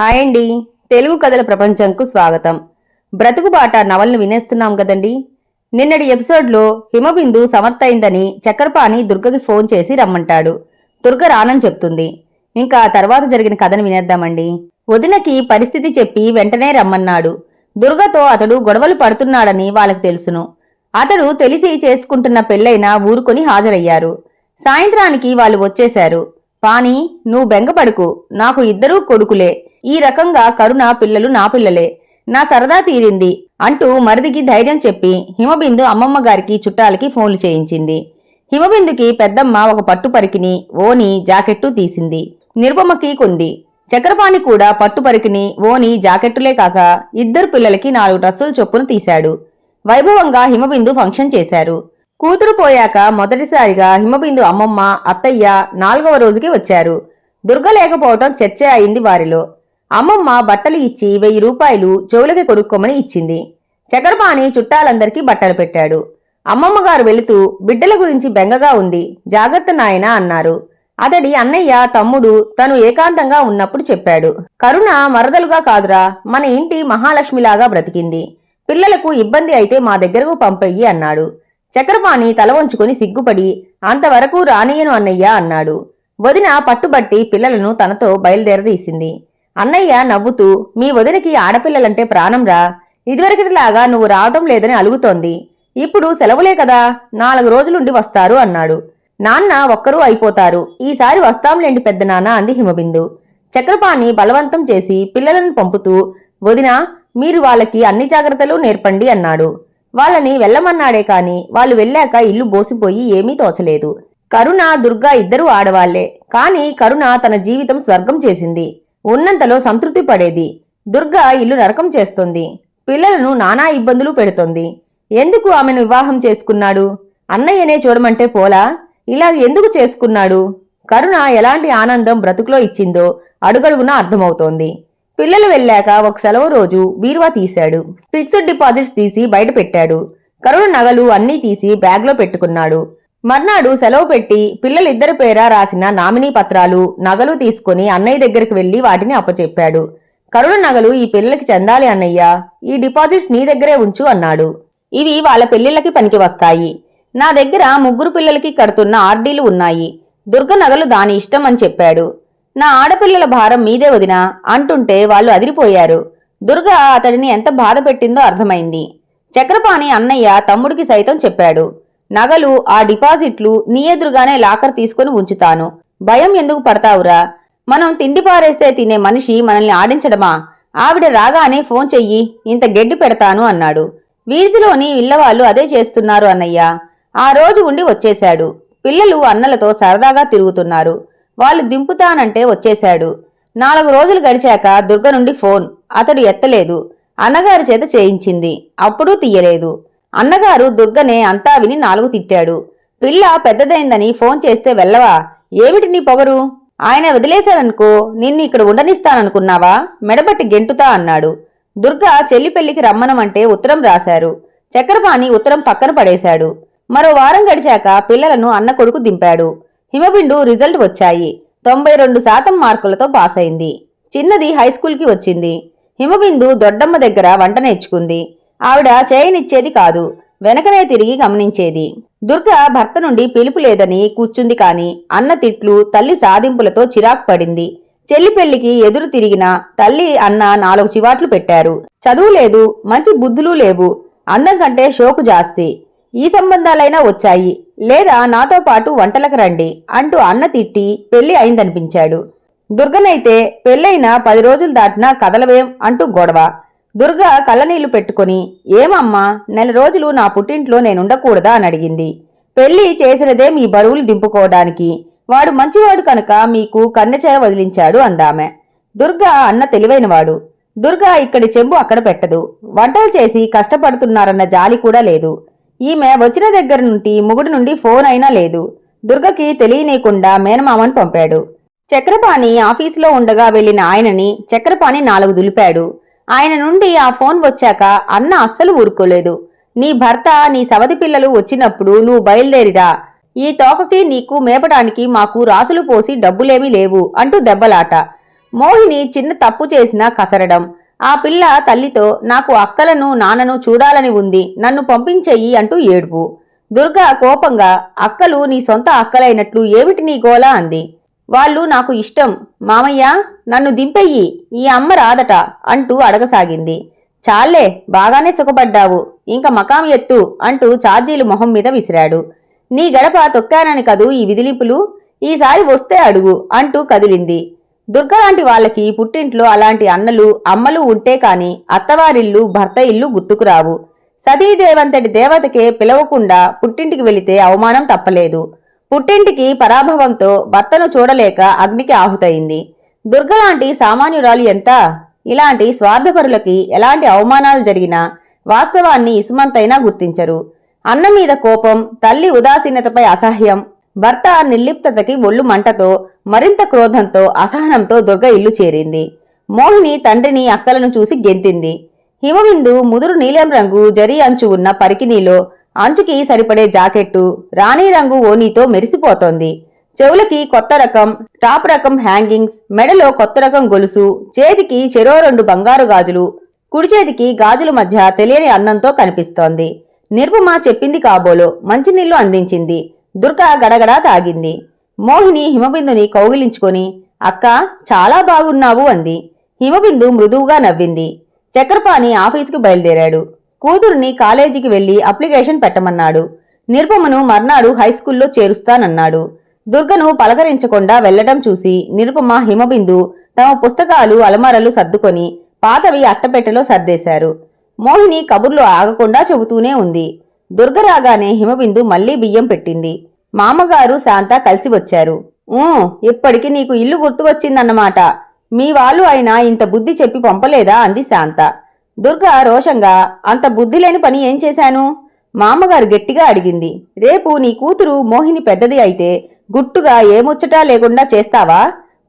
Hi అండి. తెలుగు కథల ప్రపంచంకు స్వాగతం. బ్రతుకుబాట నవలను వినేస్తున్నాం కదండి. నిన్నటి ఎపిసోడ్లో హిమబిందు సమర్థయిందని చక్రపాణి దుర్గకి ఫోన్ చేసి రమ్మంటాడు. దుర్గ రానని చెప్తుంది. ఇంకా తర్వాత జరిగిన కథను వినేద్దామండి. వదినకి పరిస్థితి చెప్పి వెంటనే రమ్మన్నాడు. దుర్గతో అతడు గొడవలు పడుతున్నాడని వాళ్ళకి తెలుసును. అతడు తెలిసి చేసుకుంటున్న పెళ్ళైనా ఊరుకొని హాజరయ్యారు. సాయంత్రానికి వాళ్ళు వచ్చేశారు. పాని నువ్వు బెంగపడుకు. నాకు ఇద్దరూ కొడుకులే. ఈ రకంగా కరుణ పిల్లలు నా పిల్లలే. నా సరదా తీరింది అంటూ మరిదికి ధైర్యం చెప్పి హిమబిందు అమ్మమ్మ గారికి చుట్టాలకి ఫోన్లు చేయించింది. హిమబిందుకి పెద్దమ్మ ఒక పట్టు పరికిని ఓని జాకెట్టు తీసింది. నిరుపమ్మకి కొంది. చక్రపాణి కూడా పట్టు పరికిని ఓని జాకెట్టులే కాక ఇద్దరు పిల్లలకి నాలుగు డ్రస్సులు చొప్పున తీశాడు. వైభవంగా హిమబిందు ఫంక్షన్ చేశారు. కూతురు పోయాక మొదటిసారిగా హిమబిందు అమ్మమ్మ అత్తయ్య నాలుగవ రోజుకి వచ్చారు. దుర్గ లేకపోవటం చర్చ అయింది వారిలో. అమ్మమ్మ బట్టలు ఇచ్చి వెయ్యి రూపాయలు చెవులకి కొనుక్కోమని ఇచ్చింది. చక్రపాణి చుట్టాలందరికీ బట్టలు పెట్టాడు. అమ్మమ్మగారు వెళుతూ బిడ్డల గురించి బెంగగా ఉంది జాగ్రత్త నాయన అన్నారు. అతడి అన్నయ్య తమ్ముడు తను ఏకాంతంగా ఉన్నప్పుడు చెప్పాడు. కరుణ మరదలుగా కాదురా మన ఇంటి మహాలక్ష్మిలాగా బ్రతికింది. పిల్లలకు ఇబ్బంది అయితే మా దగ్గరకు పంపయ్యి అన్నాడు. చక్రపాణి తల వంచుకొని సిగ్గుపడి అంతవరకు రానియను అన్నయ్య అన్నాడు. వదిన పట్టుబట్టి పిల్లలను తనతో బయలుదేరదీసింది. అన్నయ్య నవ్వుతూ మీ వదినకి ఆడపిల్లలంటే ప్రాణంరా ఇదివరకటిలాగా నువ్వు రావటం లేదని అలుగుతోంది. ఇప్పుడు సెలవులే కదా. నాలుగు రోజులుండి వస్తారు అన్నాడు. నాన్న ఒక్కరూ అయిపోతారు. ఈసారి వస్తాంలేండి పెద్దనాన్న అంది హిమబిందు. చక్రపాణి బలవంతం చేసి పిల్లలను పంపుతూ వదినా మీరు వాళ్ళకి అన్ని జాగ్రత్తలు నేర్పండి అన్నాడు. వాళ్ళని వెళ్ళమన్నాడే కాని వాళ్ళు వెళ్ళాక ఇల్లు బోసిపోయి ఏమీ తోచలేదు. కరుణ దుర్గా ఇద్దరూ ఆడవాళ్ళే. కాని కరుణ తన జీవితం స్వర్గం చేసింది. ఉన్నంతలో సంతృప్తి పడేది. దుర్గా ఇల్లు నరకం చేస్తుంది. పిల్లలను నానా ఇబ్బందులు పెడుతోంది. ఎందుకు ఆమెను వివాహం చేసుకున్నాడు? అన్నయ్యనే చూడమంటే పోలా? ఇలా ఎందుకు చేసుకున్నాడు? కరుణ ఎలాంటి ఆనందం బ్రతుకులో ఇచ్చిందో అడుగడుగున అర్థమవుతోంది. పిల్లలు వెళ్ళాక ఒక సెలవు రోజు బీరువా తీశాడు. ఫిక్స్డ్ డిపాజిట్స్ తీసి బయట పెట్టాడు. కరుణ నగలు అన్నీ తీసి బ్యాగ్లో పెట్టుకున్నాడు. మర్నాడు సెలవు పెట్టి పిల్లలిద్దరి పేర రాసిన నామినీ పత్రాలు నగలు తీసుకుని అన్నయ్య దగ్గరికి వెళ్ళి వాటిని అప్పచెప్పాడు. కరుణ నగలు ఈ పిల్లలకి చెందాలి అన్నయ్య. ఈ డిపాజిట్స్ నీ దగ్గరే ఉంచు అన్నాడు. ఇవి వాళ్ళ పెళ్ళిళ్ళకి పనికి వస్తాయి. నా దగ్గర ముగ్గురు పిల్లలకి కడుతున్న ఆర్డీలు ఉన్నాయి. దుర్గ నగలు దాని ఇష్టం అని చెప్పాడు. నా ఆడపిల్లల భారం మీదే వదినా అంటుంటే వాళ్ళు అదిరిపోయారు. దుర్గ అతడిని ఎంత బాధ పెట్టిందో అర్థమైంది. చక్రపాణి అన్నయ్య తమ్ముడికి సైతం చెప్పాడు. నగలు ఆ డిపాజిట్లు నీ ఎదురుగానే లాకర్ తీసుకుని ఉంచుతాను. భయం ఎందుకు పడతావురా? మనం తిండి పారేస్తే తినే మనిషి మనల్ని ఆడించడమా? ఆవిడ రాగానే ఫోన్ చెయ్యి ఇంత గెడ్డి పెడతాను అన్నాడు. వీధిలోని ఇళ్ళవాళ్ళు అదే చేస్తున్నారు అన్నయ్య. ఆ రోజు ఉండి వచ్చేశాడు. పిల్లలు అన్నలతో సరదాగా తిరుగుతున్నారు. వాళ్ళు దింపుతానంటే వచ్చేశాడు. నాలుగు రోజులు గడిచాక దుర్గ నుండి ఫోన్. అతడు ఎత్తలేదు. అన్నగారి చేత చేయించింది. అప్పుడూ తీయలేదు. అన్నగారు దుర్గనే అంతా విని నాలుగు తిట్టాడు. పిల్ల పెద్దదైందని ఫోన్ చేస్తే వెళ్ళవా? ఏమిటి నీ పొగరు? ఆయన వదిలేశారనుకో నిన్ను ఇక్కడ ఉండనిస్తాననుకున్నావా? మెడబట్టి గెంటుతా అన్నాడు. దుర్గ చెల్లి పెళ్ళికి రమ్మనమంటే ఉత్తరం రాశారు. చక్రపాణి ఉత్తరం పక్కన పడేశాడు. మరో వారం గడిచాక పిల్లలను అన్న కొడుకు దింపాడు. హిమబిండు రిజల్ట్ వచ్చాయి. తొంభై రెండు శాతం మార్కులతో పాస్ అయింది చిన్నది హైస్కూల్కి వచ్చింది. హిమబిందు దొడ్డమ్మ దగ్గర వంట నేర్చుకుంది. ఆవిడ చేయనిచ్చేది కాదు. వెనకనే తిరిగి గమనించేది. దుర్గ భర్త నుండి పిలుపు లేదని కూర్చుంది కాని అన్న తిట్లు తల్లి సాధింపులతో చిరాకు పడింది. చెల్లి పెళ్ళికి ఎదురు తిరిగిన తల్లి అన్న నాలుగు చివాట్లు పెట్టారు. చదువు లేదు మంచి బుద్ధులు లేవు. అందం కంటే షోకు జాస్తి. ఈ సంబంధాలైనా వచ్చాయి. లేదా నాతో పాటు వంటలకు రండి అంటూ అన్న తిట్టి పెళ్ళి అయిందనిపించాడు. దుర్గనైతే పెళ్ళైన పది రోజులు దాటినా కదలవేం అంటూ గొడవ. దుర్గ కళ్ళనీళ్ళు పెట్టుకుని ఏమమ్మా నెల రోజులు నా పుట్టింట్లో నేనుండకూడదా? అని అడిగింది. పెళ్ళి చేసినదే మీ బరువులు దింపుకోవడానికి. వాడు మంచివాడు కనుక మీకు కన్నెచేర వదిలించాడు అందామె. దుర్గ అన్న తెలివైనవాడు. దుర్గ ఇక్కడి చెంబు అక్కడ పెట్టదు. వంటలు చేసి కష్టపడుతున్నారన్న జాలి కూడా లేదు. ఈమె వచ్చిన దగ్గర నుండి ముగుడు నుండి ఫోన్ అయినా లేదు. దుర్గకి తెలియనీయకుండా మేనమామని పంపాడు. చక్రపాణి ఆఫీసులో ఉండగా వెళ్ళిన ఆయనని చక్రపాణి నాలుగు దులిపాడు. ఆయన నుండి ఆ ఫోన్ వచ్చాక అన్న అస్సలు ఊరుకోలేదు. నీ భర్త నీ సవతి పిల్లలు వచ్చినప్పుడు నువ్వు బయలుదేరిరా. ఈ తోకకి నీకు మేపడానికి మాకు రాసులు పోసి డబ్బులేమీ లేవు అంటూ దెబ్బలాట. మోహిని చిన్న తప్పు చేసినా కసరడం. ఆ పిల్ల తల్లితో నాకు అక్కలను నాన్నను చూడాలని ఉంది నన్ను పంపించేయి అంటూ ఏడుపు. దుర్గా కోపంగా అక్కలు నీ సొంత అక్కలైనట్లు ఏమిటి నీ గోలా అంది. వాళ్ళు నాకు ఇష్టం. మామయ్య నన్ను దింపెయ్యి ఈ అమ్మ రాదట అంటూ అడగసాగింది. చాలే బాగానే సుఖపడ్డావు. ఇంక మకాం ఎత్తు అంటూ ఛార్జీలు మొహం మీద విసిరాడు. నీ గడప తొక్కానని కదూ ఈ విదిలింపులు? ఈసారి వస్తే అడుగు అంటూ కదిలింది. దుర్గలాంటి వాళ్ళకి పుట్టింట్లో అలాంటి అన్నలు అమ్మలు ఉంటే కాని అత్తవారిల్లు భర్త ఇల్లు గుర్తుకురావు సతీదేవంతటి దేవతకే పిలవకుండా పుట్టింటికి వెళితే అవమానం తప్పలేదు. పుట్టింటికి పరాభవంతో భర్తను చూడలేక అగ్నికి ఆహుతయింది. దుర్గలాంటి సామాన్యురాలు ఎంత? ఇలాంటి స్వార్థపరులకి ఎలాంటి అవమానాలు జరిగినా వాస్తవాన్ని ఇసుమంతైనా గుర్తించరు. అన్న మీద కోపం తల్లి ఉదాసీనతపై అసహ్యం భర్త నిర్లిప్తతకి ఒళ్ళు మంటతో మరింత క్రోధంతో అసహనంతో దుర్గ ఇల్లు చేరింది. మోహిని తండ్రిని అక్కలను చూసి గెంతింది. హిమవిందు ముదురు నీలం రంగు జరీ అంచు ఉన్న పరికినీలో అంచుకి సరిపడే జాకెట్టు రాణి రంగు ఓనీతో మెరిసిపోతోంది. చెవులకి కొత్త రకం టాప్ రకం హ్యాంగింగ్స్ మెడలో కొత్త రకం గొలుసు చేతికి చెరో రెండు బంగారు గాజులు కుడి చేతికి గాజుల మధ్య తెలియని అందంతో కనిపిస్తోంది. నిర్మమ చెప్పింది కాబోలో మంచినీళ్ళు అందించింది. దుర్గా గడగడా తాగింది. మోహిని హిమబిందుని కౌగిలించుకొని అక్క చాలా బాగున్నావు అంది. హిమబిందు మృదువుగా నవ్వింది. చక్రపాణి ఆఫీసుకు బయలుదేరాడు. కూతురుని కాలేజీకి వెళ్ళి అప్లికేషన్ పెట్టమన్నాడు. నిరుపమను మర్నాడు హైస్కూల్లో చేరుస్తానన్నాడు. దుర్గను పలకరించకుండా వెళ్ళడం చూసి నిరుపమ హిమబిందు తమ పుస్తకాలు అలమారలు సర్దుకొని పాతవి అట్టపెట్టెలో సర్దేశారు. మోహిని కబుర్లు ఆగకుండా చెబుతూనే ఉంది. దుర్గ రాగానే హిమబిందు మళ్ళీ బియ్యం పెట్టింది. మామగారు శాంత కలిసి వచ్చారు. ఊ ఇప్పటికి నీకు ఇల్లు గుర్తుకొచ్చిందన్నమాట. మీ వాళ్ళు అయినా ఇంత బుద్ధి చెప్పి పంపలేదా? అంది శాంత. దుర్గ రోషంగా అంత బుద్ధి లేని పని ఏం చేశాను? మామగారు గట్టిగా అడిగింది. రేపు నీ కూతురు మోహిని పెద్దది అయితే గుట్టుగా ఏ ముచ్చటా లేకుండా చేస్తావా?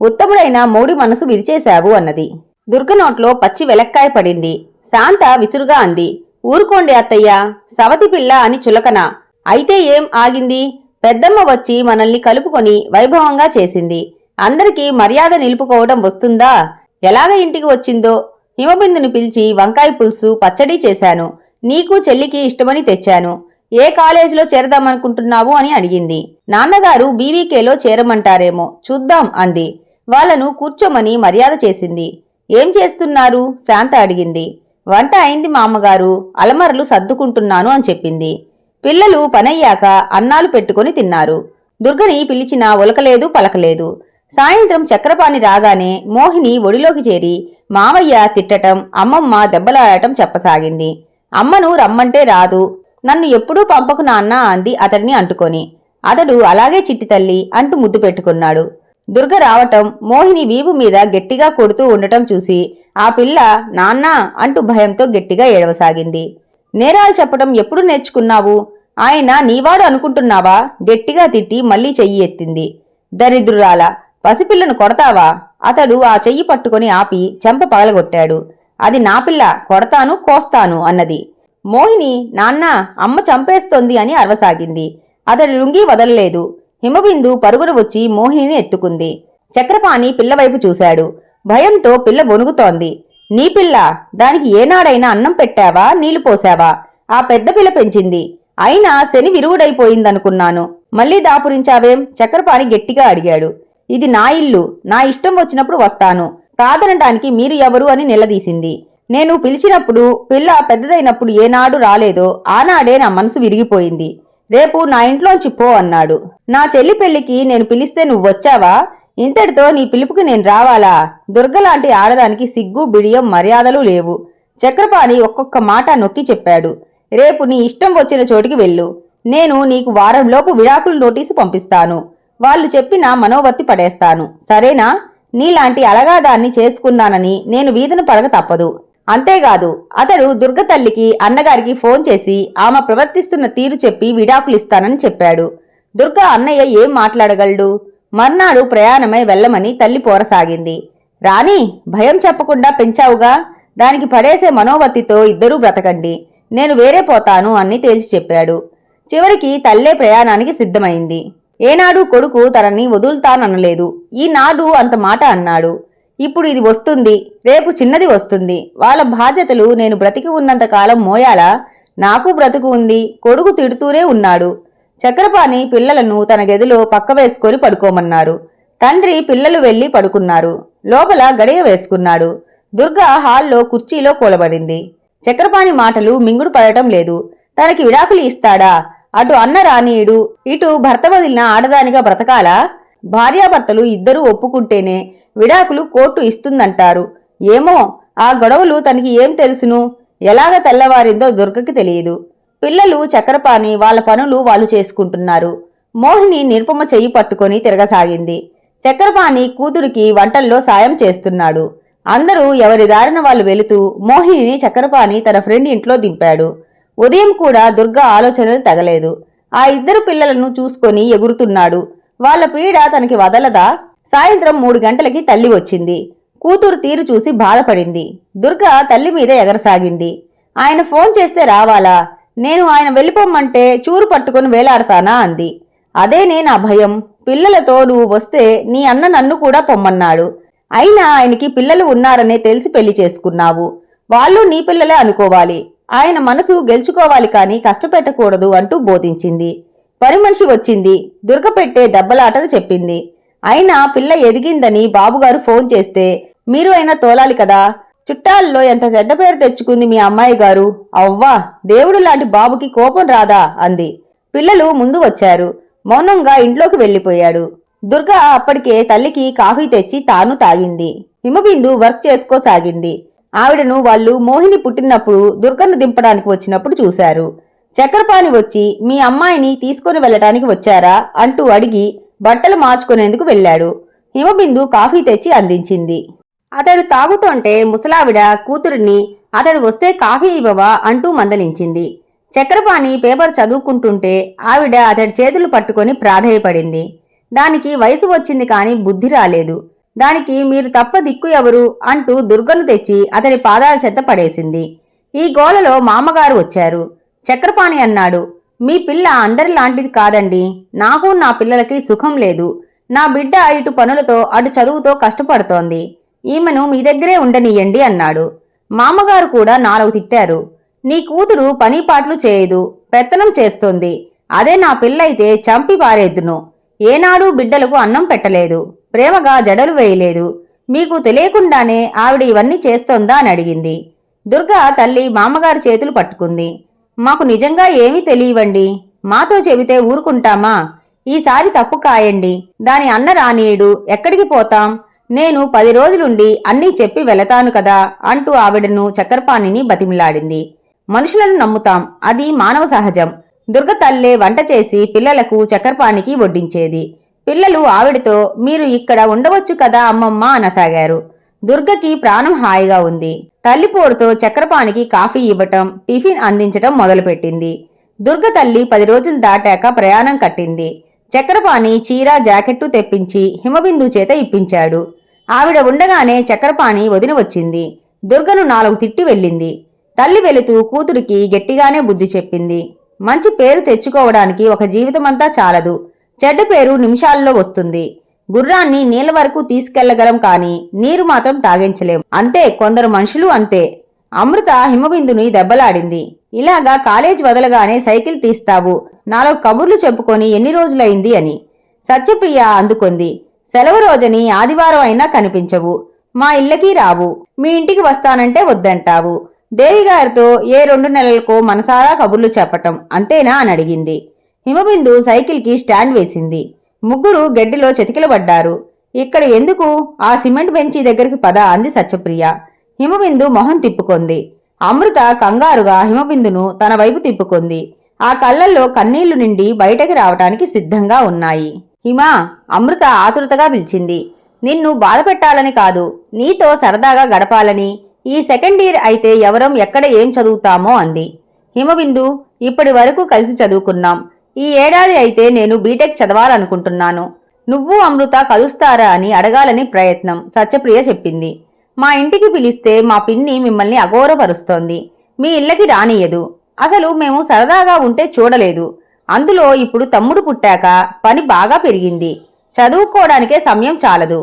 ఉత్తముడైన మౌడి మనసు విరిచేశావు అన్నది. దుర్గ నోట్లో పచ్చి వెలక్కాయ పడింది. శాంత విసురుగా అంది. ఊరుకోండి అత్తయ్య సవతి పిల్ల అని చులకన. అయితే ఏం ఆగింది? పెద్దమ్మ వచ్చి మనల్ని కలుపుకొని వైభవంగా చేసింది. అందరికీ మర్యాద నిలుపుకోవడం వస్తుందా? ఎలాగ ఇంటికి వచ్చిందో? హిమబిందుని పిలిచి వంకాయ పులుసు పచ్చడి చేశాను. నీకు చెల్లికి ఇష్టమని తెచ్చాను. ఏ కాలేజీలో చేరదామనుకుంటున్నావు అని అడిగింది. నాన్నగారు బీవీకేలో చేరమంటారేమో చూద్దాం అంది. వాళ్ళను కూర్చోమని మర్యాద చేసింది. ఏం చేస్తున్నారు? శాంత అడిగింది. వంట అయింది మామగారు అలమరలు సర్దుకుంటున్నాను అని చెప్పింది. పిల్లలు పనయ్యాక అన్నాలు పెట్టుకుని తిన్నారు. దుర్గని పిలిచినా ఉలకలేదు పలకలేదు. సాయంత్రం చక్రపాణి రాగానే మోహిని ఒడిలోకి చేరి మామయ్య తిట్టటం అమ్మమ్మ దెబ్బలాడటం చెప్పసాగింది. అమ్మను రమ్మంటే రాదు. నన్ను ఎప్పుడూ పంపకు నాన్న అంది అతడిని అంటుకొని. అతడు అలాగే చిట్టి తల్లి అంటూ ముద్దు పెట్టుకున్నాడు. దుర్గ రావటం మోహిని వీపు మీద గట్టిగా కొడుతూ ఉండటం చూసి ఆ పిల్ల నాన్నా అంటూ భయంతో గట్టిగా ఏడవసాగింది. నేరాలు చెప్పటం ఎప్పుడు నేర్చుకున్నావు? ఆయన నీవాడు అనుకుంటున్నావా? గట్టిగా తిట్టి మళ్ళీ చెయ్యి ఎత్తింది. దరిద్రురాల పసిపిల్లను కొడతావా? అతడు ఆ చెయ్యి పట్టుకొని ఆపి చెంప పగలగొట్టాడు. అది నా పిల్ల కొడతాను కోస్తాను అన్నది. మోహిని నాన్న అమ్మ చంపేస్తోంది అని అరవసాగింది. అతడి లుంగి వదలలేదు. హిమబిందు పరుగున వచ్చి మోహినిని ఎత్తుకుంది. చక్రపాణి పిల్లవైపు చూశాడు. భయంతో పిల్ల వణుగుతోంది నీ పిల్ల దానికి ఏనాడైనా అన్నం పెట్టావా నీళ్ళు పోసావా? ఆ పెద్ద పిల్ల పెంచింది. అయినా శని విరుగుడైపోయిందనుకున్నాను మళ్ళీ దాపురించావేం? చక్రపాణి గట్టిగా అడిగాడు. ఇది నా ఇల్లు నా ఇష్టం వచ్చినప్పుడు వస్తాను. కాదనడానికి మీరు ఎవరు అని నిలదీసింది. నేను పిలిచినప్పుడు పిల్ల పెద్దదైనప్పుడు ఏనాడు రాలేదో ఆనాడే నా మనసు విరిగిపోయింది. రేపు నా ఇంట్లోంచి పో అన్నాడు. నా చెల్లి పెళ్ళికి నేను పిలిస్తే నువ్వు వచ్చావా? ఇంతటితో నీ పిలుపుకి నేను రావాలా? దుర్గలాంటి ఆడదానికి సిగ్గు బిడియం మర్యాదలు లేవు. చక్రపాణి ఒక్కొక్క మాట నొక్కి చెప్పాడు. రేపు నీ ఇష్టం వచ్చిన చోటికి వెళ్ళు. నేను నీకు వారంలోపు విడాకులు నోటీసు పంపిస్తాను. వాళ్ళు చెప్పిన మనోవత్తి పడేస్తాను. సరేనా? నీలాంటి అలగాదాన్ని చేసుకున్నానని నేను వీధిన పడక తప్పదు. అంతేకాదు అతడు దుర్గ తల్లికి అన్నగారికి ఫోన్ చేసి ఆమె ప్రవర్తిస్తున్న తీరు చెప్పి విడాకులిస్తానని చెప్పాడు. దుర్గ అన్నయ్య ఏం మాట్లాడగలడు? మర్నాడు ప్రయాణమై వెళ్ళమని తల్లి పోరసాగింది. రాణి భయం చెప్పకుండా పెంచావుగా? దానికి పడేసే మనోవత్తితో ఇద్దరూ బ్రతకండి. నేను వేరే పోతాను అని తేల్చి చెప్పాడు. చివరికి తల్లే ప్రయాణానికి సిద్ధమైంది. ఏనాడు కొడుకు తనని వదులుతాననలేదు. ఈనాడు అంత మాట అన్నాడు. ఇప్పుడు ఇది వస్తుంది రేపు చిన్నది వస్తుంది. వాళ్ళ బాధ్యతలు నేను బ్రతికి ఉన్నంత కాలం మోయాలా? నాకు బ్రతుకు ఉంది కొడుకు తిడుతూనే ఉన్నాడు. చక్రపాణి పిల్లలను తన గదిలో పక్క వేసుకొని పడుకోమన్నారు. తండ్రి పిల్లలు వెళ్ళి పడుకున్నారు. లోపల గడియ వేసుకున్నాడు. దుర్గ హాల్లో కుర్చీలో కూలబడింది. చక్రపాణి మాటలు మింగుడు పడటం లేదు. తనకి విడాకులు ఇస్తాడా? అటు అన్న రానీయుడు ఇటు భర్త వదిలిన ఆడదానిగా బ్రతకాలా? భార్యాభర్తలు ఇద్దరూ ఒప్పుకుంటేనే విడాకులు కోర్టు ఇస్తుందంటారు. ఏమో ఆ గొడవలు తనకి ఏం తెలుసును? ఎలాగ తెల్లవారిందో దుర్గకి తెలియదు. పిల్లలు చక్రపాణి వాళ్ళ పనులు వాళ్ళు చేసుకుంటున్నారు. మోహిని నిర్పమ చెయ్యి పట్టుకొని తిరగసాగింది. చక్రపాణి కూతురికి వంటల్లో సాయం చేస్తున్నాడు. అందరూ ఎవరి దారిన వాళ్ళు వెళుతూ మోహిని చక్రపాణి తన ఫ్రెండ్ ఇంట్లో దింపాడు. ఉదయం కూడా దుర్గ ఆలోచనలు తగలేదు. ఆ ఇద్దరు పిల్లలను చూసుకొని ఎగురుతున్నాడు. వాళ్ళ పీడ తనకి వదలదా? సాయంత్రం మూడు గంటలకి తల్లి వచ్చింది. కూతురు తీరు చూసి బాధపడింది. దుర్గ తల్లి మీద ఎగరసాగింది. ఆయన ఫోన్ చేస్తే రావాలా? నేను ఆయన వెళ్ళిపోమ్మంటే చూరు పట్టుకొని వేలాడతానా? అంది. అదే నా భయం. పిల్లలతో నువ్వు వస్తే నీ అన్న నన్ను కూడా పొమ్మన్నాడు. అయినా ఆయనకి పిల్లలు ఉన్నారనే తెలిసి పెళ్ళి చేసుకున్నావు. వాళ్ళు నీ పిల్లలే అనుకోవాలి. ఆయన మనసు గెలుచుకోవాలి కానీ కష్టపెట్టకూడదు అంటూ బోధించింది. పని మనిషి వచ్చింది. దుర్గ పెట్టే దెబ్బలాటలు చెప్పింది. అయినా పిల్ల ఎదిగిందని బాబుగారు ఫోన్ చేస్తే మీరు అయినా తోలాలి కదా. చుట్టాల్లో ఎంత చెడ్డ పేరు తెచ్చుకుంది మీ అమ్మాయి గారు అవ్వా దేవుడు లాంటి బాబుకి కోపం రాదా? అంది. పిల్లలు ముందు వచ్చారు. మౌనంగా ఇంట్లోకి వెళ్ళిపోయాడు. దుర్గ అప్పటికే తల్లికి కాఫీ తెచ్చి తాను తాగింది. హిమబిందు వర్క్ చేసుకోసాగింది. ఆవిడను వాళ్ళు మోహిని పుట్టినప్పుడు దుర్గను దింపడానికి వచ్చినప్పుడు చూశారు. చక్రపాణి వచ్చి మీ అమ్మాయిని తీసుకొని వెళ్ళటానికి వచ్చారా? అంటూ అడిగి బట్టలు మార్చుకునేందుకు వెళ్ళాడు. హిమబిందు కాఫీ తెచ్చి అందించింది. అతడు తాగుతుంటే ముసలావిడ కూతురిని అతడు వస్తే కాఫీ ఇవ్వవా? అంటూ మందలించింది. చక్రపాణి పేపర్ చదువుకుంటుంటే ఆవిడ అతడి చేతులు పట్టుకొని ప్రాధేయపడింది. దానికి వయసు వచ్చింది కానీ బుద్ధి రాలేదు. దానికి మీరు తప్ప దిక్కు ఎవరు అంటూ దుర్గను తెచ్చి అతని పాదాల చెత్త పడేసింది. ఈ గోలలో మామగారు వచ్చారు. చక్రపాణి అన్నాడు మీ పిల్ల అందరి లాంటిది కాదండి. నాకు నా పిల్లలకి సుఖం లేదు. నా బిడ్డ ఇటు పనులతో అటు చదువుతో కష్టపడుతోంది. ఈమెను మీ దగ్గరే ఉండనియండి అన్నాడు. మామగారు కూడా నాలుగు తిట్టారు. నీ కూతురు పని పాటలు చేయదు పెత్తనం చేస్తోంది. అదే నా పిల్లయితే చంపి పారేద్దును. ఏనాడూ బిడ్డలకు అన్నం పెట్టలేదు. ప్రేమగా జడలు వేయలేదు. మీకు తెలియకుండానే ఆవిడ ఇవన్నీ చేస్తోందా అని అడిగింది. దుర్గా తల్లి మామగారి చేతులు పట్టుకుంది. మాకు నిజంగా ఏమీ తెలియవండి. మాతో చెబితే ఊరుకుంటామా? ఈసారి తప్పు కాయండి. దాని అన్న రానీయుడు ఎక్కడికి పోతాం? నేను పది రోజులుండి అన్నీ చెప్పి వెళతాను కదా అంటూ ఆవిడను చక్రపాణిని బతిమిలాడింది. మనుషులను నమ్ముతాం. అది మానవ సహజం. దుర్గ తల్లే వంట చేసి పిల్లలకు చక్రపాణికి వడ్డించేది. పిల్లలు ఆవిడతో మీరు ఇక్కడ ఉండవచ్చు కదా అమ్మమ్మ అనసాగారు. దుర్గకి ప్రాణం హాయిగా ఉంది. తల్లిపోరుతో చక్రపాణికి కాఫీ ఇవ్వటం టిఫిన్ అందించటం మొదలుపెట్టింది. దుర్గ తల్లి పది రోజులు దాటాక ప్రయాణం కట్టింది. చక్రపాణి చీర జాకెట్టు తెప్పించి హిమబిందు చేత ఇప్పించాడు. ఆవిడ ఉండగానే చక్రపాణి వదిన వచ్చింది. దుర్గను నాలుగు తిట్టి వెళ్ళింది. తల్లి వెళుతూ కూతురికి గట్టిగానే బుద్ధి చెప్పింది. మంచి పేరు తెచ్చుకోవడానికి ఒక జీవితమంతా చాలదు. చెడ్డ పేరు నిమిషాల్లో వస్తుంది. గుర్రాన్ని నీళ్ళ వరకు తీసుకెళ్ళగలం కాని నీరు మాత్రం తాగించలేం. అంతే కొందరు మనుషులు అంతే. అమృత హిమబిందుని దెబ్బలాడింది. ఇలాగా కాలేజ్ వదలగానే సైకిల్ తీస్తావు. నాలుగు కబుర్లు చెప్పుకొని ఎన్ని రోజులైంది అని. సత్యప్రియ అందుకుంది. సెలవు రోజని ఆదివారం అయినా కనిపించవు. మా ఇళ్ళకి రావు. మీ ఇంటికి వస్తానంటే వద్దంటావు. దేవిగారితో ఏ రెండు నెలలకో మనసారా కబుర్లు చెప్పటం. అంతేనా అని అడిగింది. హిమబిందు సైకిల్కి స్టాండ్ వేసింది. ముగ్గురు గడ్డిలో చెతికిలబడ్డారు. ఇక్కడ ఎందుకు? ఆ సిమెంట్ బెంచి దగ్గరికి పద అంది సత్యప్రియ. హిమబిందు మొహం తిప్పుకుంది. అమృత కంగారుగా హిమబిందును తన వైపు తిప్పుకుంది. ఆ కళ్ళల్లో కన్నీళ్ళు నిండి బయటకి రావటానికి సిద్ధంగా ఉన్నాయి. హిమా అమృత ఆతురతగా పిలిచింది. నిన్ను బాధపెట్టాలని కాదు నీతో సరదాగా గడపాలని. ఈ సెకండ్ ఇయర్ అయితే ఎవరం ఎక్కడ ఏం చదువుతామో అంది. హిమబిందు ఇప్పటి వరకు కలిసి చదువుకున్నాం. ఈ ఏడాది అయితే నేను బీటెక్ చదవాలనుకుంటున్నాను. నువ్వు అమృత కలుస్తారా అని అడగాలని ప్రయత్నం సత్యప్రియ చెప్పింది. మా ఇంటికి పిలిస్తే మా పిన్ని మిమ్మల్ని అఘోరపరుస్తోంది. మీ ఇళ్ళకి రానియదు అసలు మేము సరదాగా ఉంటే చూడలేదు. అందులో ఇప్పుడు తమ్ముడు పుట్టాక పని బాగా పెరిగింది. చదువుకోవడానికే సమయం చాలదు.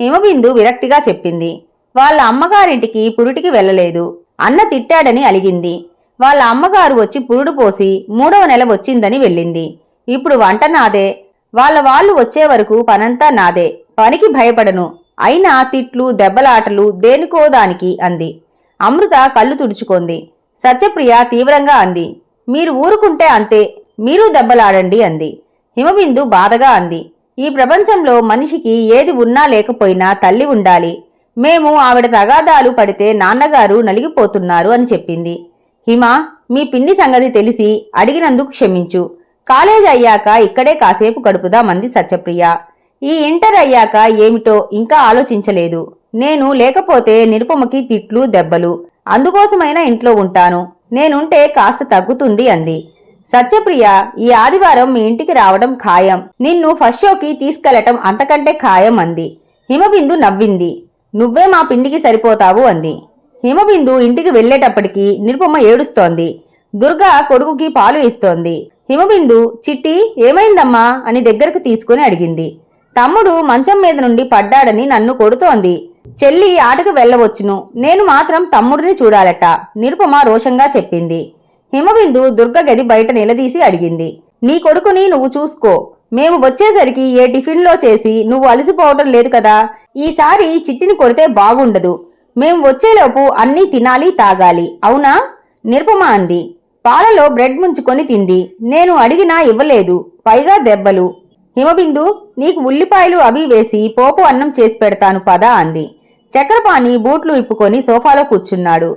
హిమబిందు విరక్తిగా చెప్పింది. వాళ్ళ అమ్మగారింటికి పురుటికి వెళ్ళలేదు. అన్న తిట్టాడని అలిగింది. వాళ్ళ అమ్మగారు వచ్చి పురుడు పోసి మూడవ నెల వచ్చిందని వెళ్ళింది. ఇప్పుడు వంట నాదే. వాళ్ళ వాళ్ళు వచ్చే వరకు పనంతా నాదే. పనికి భయపడను. అయినా తిట్లు దెబ్బలాటలు దేనికో దానికి అంది. అమృత కళ్ళు తుడుచుకుంది. సత్యప్రియ తీవ్రంగా అంది. మీరు ఊరుకుంటే అంతే. మీరు దెబ్బలాడండి అంది. హిమబిందు బాధగా అంది. ఈ ప్రపంచంలో మనిషికి ఏది ఉన్నా లేకపోయినా తల్లి ఉండాలి. మేము ఆవిడ తగాదాలు పడితే నాన్నగారు నలిగిపోతున్నారు అని చెప్పింది. హిమ మీ పిన్ని సంగతి తెలిసి అడిగినందుకు క్షమించు. కాలేజ్ అయ్యాక ఇక్కడే కాసేపు గడుపుదామంది సత్యప్రియ. ఈ ఇంటర్ అయ్యాక ఏమిటో ఇంకా ఆలోచించలేదు. నేను లేకపోతే నిరుపమకి తిట్లు దెబ్బలు. అందుకోసమైనా ఇంట్లో ఉంటాను. నేనుంటే కాస్త తగ్గుతుంది అంది. సత్యప్రియ ఈ ఆదివారం మీ ఇంటికి రావడం ఖాయం. నిన్ను ఫస్ట్ షోకి తీసుకెళ్ళటం అంతకంటే ఖాయం అంది. హిమబిందు నవ్వింది. నువ్వే మా పిండికి సరిపోతావు అంది. హిమబిందు ఇంటికి వెళ్ళేటప్పటికి నిరుపమ్మ ఏడుస్తోంది. దుర్గా కొడుకుకి పాలు ఇస్తోంది. హిమబిందు చిట్టి ఏమైందమ్మా? అని దగ్గరకు తీసుకుని అడిగింది. తమ్ముడు మంచం మీద నుండి పడ్డాడని నన్ను కొడుతోంది. చెల్లి ఆటకు వెళ్ళవచ్చును. నేను మాత్రం తమ్ముడిని చూడాలట నిరుపమ రోషంగా చెప్పింది. హిమబిందు దుర్గ గది బయట నిలదీసి అడిగింది. నీ కొడుకుని నువ్వు చూసుకో. మేము వచ్చేసరికి ఏ టిఫిన్లో చేసి నువ్వు అలసిపోవటం లేదు కదా. ఈసారి చిట్టిని కొడితే బాగుండదు. మేం వచ్చేలోపు అన్నీ తినాలి తాగాలి. అవునా? నిర్పమా అంది. పాలలో బ్రెడ్ ముంచుకొని తింది. నేను అడిగినా ఇవ్వలేదు. పైగా దెబ్బలు. హిమబిందు నీకు ఉల్లిపాయలు అవి వేసి పోపు అన్నం చేసి పెడతాను పదా అంది. చక్రపాణి బూట్లు ఇప్పుకొని సోఫాలో కూర్చున్నాడు.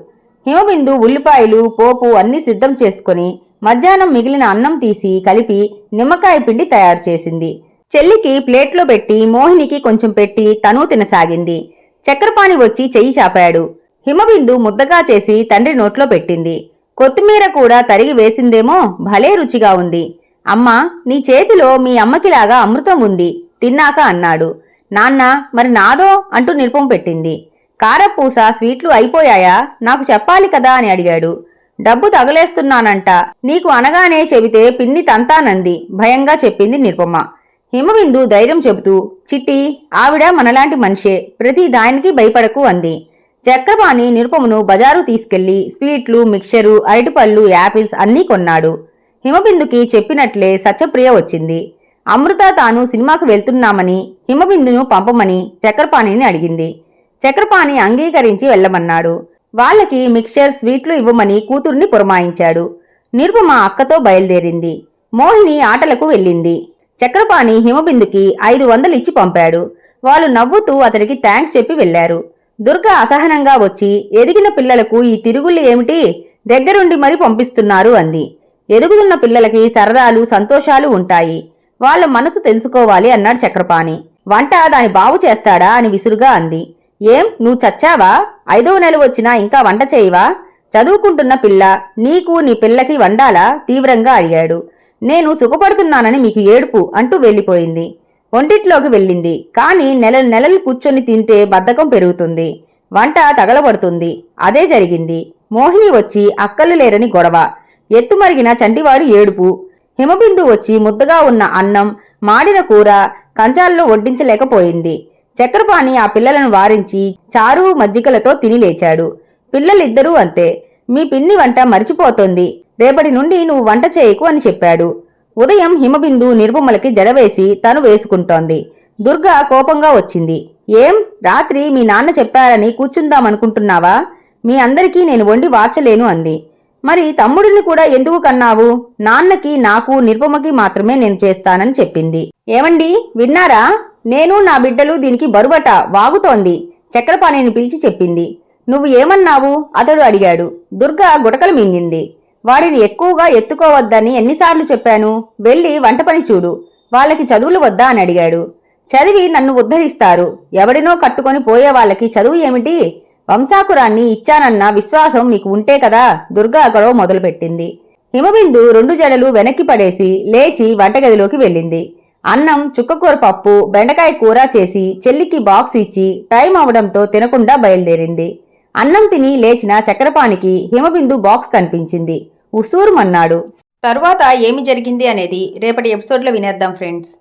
హిమబిందు ఉల్లిపాయలు పోపు అన్నీ సిద్ధం చేసుకొని మధ్యాహ్నం మిగిలిన అన్నం తీసి కలిపి నిమ్మకాయ పిండి తయారు చేసింది. చెల్లికి ప్లేట్లో పెట్టి మోహినికి కొంచెం పెట్టి తను తినసాగింది. చక్రపాణి వచ్చి చెయ్యి చాపాడు. హిమబిందు ముద్దగా చేసి తండ్రి నోట్లో పెట్టింది. కొత్తిమీర కూడా తరిగి వేసిందేమో భలే రుచిగా ఉంది. అమ్మా నీ చేతిలో మీ అమ్మకిలాగా అమృతం ఉంది తిన్నాక అన్నాడు. నాన్న మరి నాదో అంటూ నిరుపం పెట్టింది. కారపూస స్వీట్లు అయిపోయాయా? నాకు చెప్పాలి కదా అని అడిగాడు. డబ్బు తగలేస్తున్నానంట. నీకు అనగానే చెబితే పిన్ని తంతానంది భయంగా చెప్పింది నిరుపమ. హిమబిందు ధైర్యం చెబుతూ చిట్టి ఆవిడ మనలాంటి మనిషే ప్రతి దానికి భయపడకు అంది. చక్రపాణి నిరుపమును బజారు తీసుకెళ్ళి స్వీట్లు మిక్చరు అరటిపళ్ళు యాపిల్స్ అన్నీ కొన్నాడు. హిమబిందుకి చెప్పినట్లే సత్యప్రియ వచ్చింది. అమృత తాను సినిమాకు వెళ్తున్నామని హిమబిందును పంపమని చక్రపాణిని అడిగింది. చక్రపాణి అంగీకరించి వెళ్ళమన్నాడు. వాళ్ళకి మిక్చర్ స్వీట్లు ఇవ్వమని కూతుర్ని పురమాయించాడు. నిరుపమ అక్కతో బయలుదేరింది. మోహిని ఆటలకు వెళ్ళింది. చక్రపాణి హిమబిందుకి ఐదు వందలు ఇచ్చి పంపాడు. వాళ్ళు నవ్వుతూ అతడికి థ్యాంక్స్ చెప్పి వెళ్ళారు దుర్గ అసహనంగా వచ్చి ఎదిగిన పిల్లలకు ఈ తిరుగుళ్ళు ఏమిటి? దగ్గరుండి మరి పంపిస్తున్నారు అంది. ఎదుగుతున్న పిల్లలకి సరదాలు సంతోషాలు ఉంటాయి. వాళ్ళ మనసు తెలుసుకోవాలి అన్నాడు చక్రపాణి. వంట దాని బావు చేస్తాడా అని విసురుగా అంది. ఏం? నువ్వు చచ్చావా? ఐదవ నెల వచ్చినా ఇంకా వంట చేయవా? చదువుకుంటున్న పిల్ల నీకు నీ పిల్లకి వండాలా? తీవ్రంగా అడిగాడు. నేను సుఖపడుతున్నానని మీకు ఏడుపు అంటూ వెళ్ళిపోయింది. ఒంటిట్లోకి వెళ్ళింది. కానీ నెలలు నెలలు కూర్చొని తింటే బద్ధకం పెరుగుతుంది. వంట తగలబడుతుంది. అదే జరిగింది. మోహిని వచ్చి అక్కలు లేరని గొడవ. ఎత్తుమరిగిన చంటివాడు ఏడుపు. హిమబిందు వచ్చి ముద్దగా ఉన్న అన్నం మాడిన కూర కంచాల్లో వడ్డించలేకపోయింది. చక్రపాణి ఆ పిల్లలను వారించి చారు మజ్జిగలతో తిని లేచాడు. పిల్లలిద్దరూ అంతే. మీ పిన్ని వంట మరిచిపోతోంది. రేపటి నుండి నువ్వు వంట చేయకు అని చెప్పాడు. ఉదయం హిమబిందు నిర్మలకి జడవేసి తను వేసుకుంటోంది. దుర్గా కోపంగా వచ్చింది. ఏం? రాత్రి మీ నాన్న చెప్పారని కూర్చుందామనుకుంటున్నావా మీ అందరికీ నేను వండి వార్చలేను అంది. మరి తమ్ముడిని కూడా ఎందుకు కన్నావు? నాన్నకి నాకు నిర్పమకి మాత్రమే నేను చేస్తానని చెప్పింది. ఏమండి? విన్నారా? నేను నా బిడ్డలు దీనికి బరువట వాగుతోంది. చక్రపాణిని పిలిచి చెప్పింది. నువ్వు ఏమన్నావు? అతడు అడిగాడు. దుర్గా గుటకలు మింగింది. వాడిని ఎక్కువగా ఎత్తుకోవద్దని ఎన్నిసార్లు చెప్పాను? వెళ్ళి వంట పని చూడు. వాళ్ళకి చదువులు వద్దా అని అడిగాడు. చదివి నన్ను ఉద్ధరిస్తారు. ఎవడినో కట్టుకొని పోయే వాళ్ళకి చదువు ఏమిటి? వంశాకురాన్ని ఇచ్చానన్న విశ్వాసం మీకు ఉంటే కదా? దుర్గా గొడవ మొదలుపెట్టింది. హిమబిందు రెండు జడలు వెనక్కి పడేసి లేచి వంటగదిలోకి వెళ్ళింది. అన్నం చుక్కకూర పప్పు బెండకాయ కూర చేసి చెల్లికి బాక్స్ ఇచ్చి టైం అవడంతో తినకుండా బయలుదేరింది. అన్నం తిని లేచిన చక్రపాణికి హిమబిందు బాక్స్ కనిపించింది. ఉసూరుమన్నాడు తరువాత ఏమి జరిగింది అనేది రేపటి ఎపిసోడ్లో వినేద్దాం ఫ్రెండ్స్.